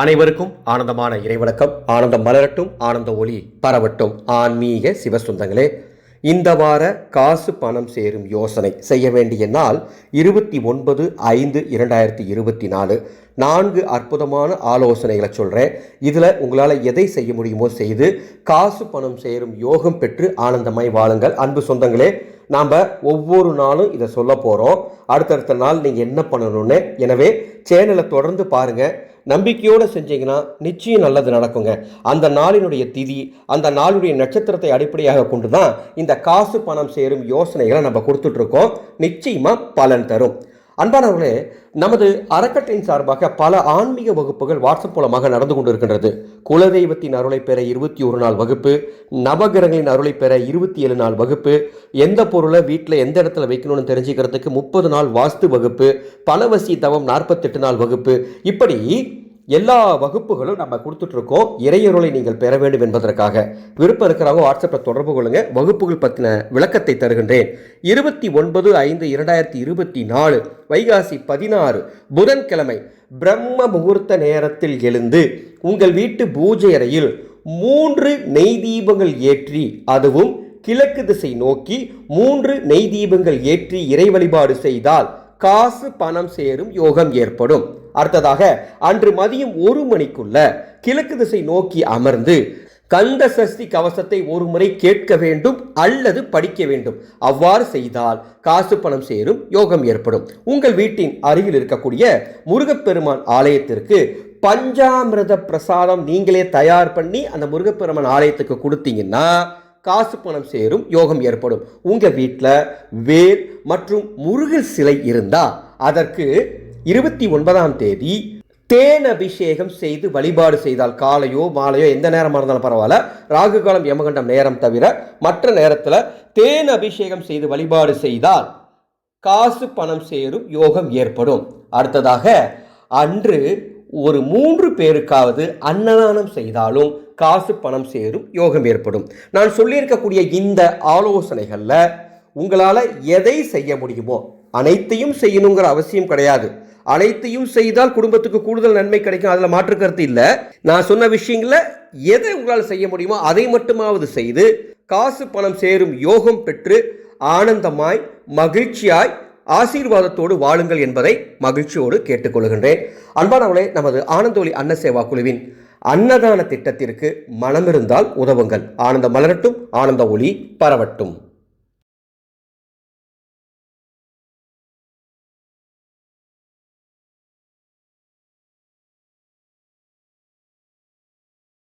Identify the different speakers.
Speaker 1: அனைவருக்கும் ஆனந்தமான இறைவணக்கம். ஆனந்தம் மலரட்டும் ஆனந்த ஒளி பரவட்டும். ஆன்மீக சிவசுந்தங்களே இந்த வார காசு பணம் சேரும் யோசனை செய்ய வேண்டிய நாள் இருபத்தி ஒன்பது ஐந்து இரண்டாயிரத்தி இருபத்தி நாலு. நான்கு அற்புதமான ஆலோசனைகளை சொல்கிறேன் இதில் உங்களால் எதை செய்ய முடியுமோ செய்து காசு பணம் சேரும் யோகம் பெற்று ஆனந்தமாய் வாழுங்கள். அன்பு சொந்தங்களே நாம் ஒவ்வொரு நாளும் இதை சொல்ல போகிறோம் அடுத்தடுத்த நாள் நீங்கள் என்ன பண்ணணும்னு எனவே சேனலை தொடர்ந்து பாருங்கள் நம்பிக்கையோடு செஞ்சீங்கன்னா நிச்சயம் நல்லது நடக்குங்க. அந்த நாளினுடைய திதி அந்த நாளுடைய நட்சத்திரத்தை அடிப்படையாக கொண்டு தான் இந்த காசு பணம் சேரும் யோசனைகளை நம்ம கொடுத்துட்ருக்கோம். நிச்சயமாக பலன் தரும். அன்பானவர்களே நமது அறக்கட்டளையின் சார்பாக பல ஆன்மீக வகுப்புகள் வாட்ஸ்அப் மூலமாக நடந்து கொண்டிருக்கின்றது. குலதெய்வத்தின் அருளை பெற இருபத்தி ஒரு நாள் வகுப்பு நவகிரகங்களின் அருளை பெற இருபத்தி ஏழு நாள் வகுப்பு எந்த பொருளை வீட்டில் எந்த இடத்துல வைக்கணும்னு தெரிஞ்சுக்கிறதுக்கு முப்பது நாள் வாஸ்து வகுப்பு பலவசி தவம் நாற்பத்தெட்டு நாள் வகுப்பு இப்படி எல்லா வகுப்புகளும் நம்ம கொடுத்துட்ருக்கோம். இறையருளை நீங்கள் பெற வேண்டும் என்பதற்காக. விருப்பம் இருக்கிறவங்க வாட்ஸ்அப்பில் தொடர்பு கொள்ளுங்கள் வகுப்புகள் பற்றின விளக்கத்தை தருகின்றேன். இருபத்தி ஒன்பது ஐந்து இரண்டாயிரத்தி இருபத்தி நாலு வைகாசி பதினாறு புதன்கிழமை பிரம்ம முகூர்த்த நேரத்தில் எழுந்து உங்கள் வீட்டு பூஜை அறையில் மூன்று நெய் தீபங்கள் ஏற்றி அதுவும் கிழக்கு திசை நோக்கி மூன்று நெய் தீபங்கள் ஏற்றி இறை வழிபாடு செய்தால் காசு பணம் சேரும் யோகம் ஏற்படும். அடுத்ததாக அன்று மதியம் ஒரு மணிக்குள்ள கிழக்கு திசை நோக்கி அமர்ந்து கந்த சஷ்டி கவசத்தை ஒரு முறை கேட்க வேண்டும் அல்லது படிக்க வேண்டும். அவ்வாறு செய்தால் காசு பணம் சேரும் யோகம் ஏற்படும். உங்கள் வீட்டின் அருகில் இருக்கக்கூடிய முருகப்பெருமான் ஆலயத்திற்கு பஞ்சாமிரத பிரசாதம் நீங்களே தயார் பண்ணி அந்த முருகப்பெருமான் ஆலயத்துக்கு கொடுத்தீங்கன்னா காசு பணம் சேரும் யோகம் ஏற்படும். உங்கள் வீட்டில் வேல் மற்றும் முருகல் சிலை இருந்தால் அதற்கு இருபத்தி ஒன்பதாம் தேதி தேன் அபிஷேகம் செய்து வழிபாடு செய்தால் காலையோ மாலையோ எந்த நேரமாக இருந்தாலும் பரவாயில்ல. ராகு காலம் யமகண்டம் நேரம் தவிர மற்ற நேரத்தில் தேன் அபிஷேகம் செய்து வழிபாடு செய்தால் காசு பணம் சேரும் யோகம் ஏற்படும். அடுத்ததாக அன்று ஒரு மூன்று பேருக்காவது அன்னதானம் செய்தாலும் காசு பணம் சேரும் யோகம் ஏற்படும். நான் சொல்லியிருக்கக்கூடிய இந்த ஆலோசனைகளில் உங்களால் எதை செய்ய முடியுமோ அனைத்தையும் செய்யணுங்கிற அவசியம் கிடையாது. அனைத்தையும் செய்தால் குடும்பத்துக்கு கூடுதல் நன்மை கிடைக்கும் அதில் மாற்று கருத்து இல்லை. நான் சொன்ன விஷயங்கள எதை உங்களால் செய்ய முடியுமோ அதை மட்டுமாவது செய்து காசு பணம் சேரும் யோகம் பெற்று ஆனந்தமாய் மகிழ்ச்சியாய் ஆசீர்வாதத்தோடு வாழுங்கள் என்பதை மகிழ்ச்சியோடு கேட்டுக்கொள்கின்றேன். அன்பானவளே நமது ஆனந்தோலி அன்ன சேவா குழுவின் அன்னதான திட்டத்திற்கு மனமிருந்தால் உதவுங்கள். ஆனந்த மலரட்டும் ஆனந்த ஒளி பரவட்டும்.